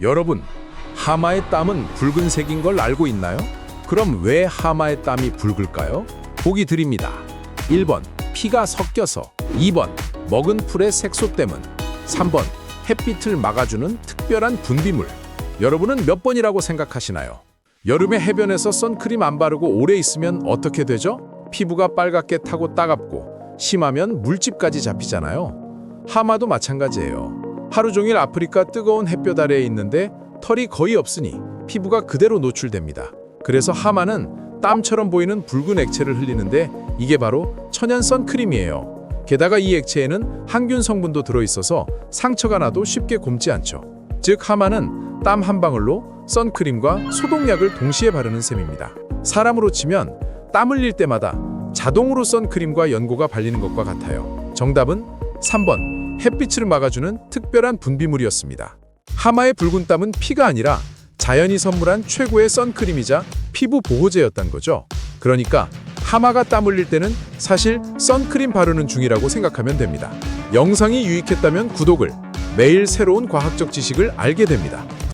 여러분, 하마의 땀은 붉은색인 걸 알고 있나요? 그럼 왜 하마의 땀이 붉을까요? 보기 드립니다. 1번, 피가 섞여서 2번, 먹은 풀의 색소 때문 3번, 햇빛을 막아주는 특별한 분비물 여러분은 몇 번이라고 생각하시나요? 여름에 해변에서 선크림 안 바르고 오래 있으면 어떻게 되죠? 피부가 빨갛게 타고 따갑고 심하면 물집까지 잡히잖아요. 하마도 마찬가지예요. 하루 종일 아프리카 뜨거운 햇볕 아래에 있는데 털이 거의 없으니 피부가 그대로 노출됩니다. 그래서 하마는 땀처럼 보이는 붉은 액체를 흘리는데 이게 바로 천연 선크림이에요. 게다가 이 액체에는 항균 성분도 들어있어서 상처가 나도 쉽게 굼지 않죠. 즉 하마는 땀 한 방울로 선크림과 소독약을 동시에 바르는 셈입니다. 사람으로 치면 땀 흘릴 때마다 자동으로 선크림과 연고가 발리는 것과 같아요. 정답은 3번 햇빛을 막아주는 특별한 분비물이었습니다. 하마의 붉은 땀은 피가 아니라 자연이 선물한 최고의 선크림이자 피부 보호제였단 거죠. 그러니까 하마가 땀 흘릴 때는 사실 선크림 바르는 중이라고 생각하면 됩니다. 영상이 유익했다면 구독을 매일 새로운 과학적 지식을 알게 됩니다.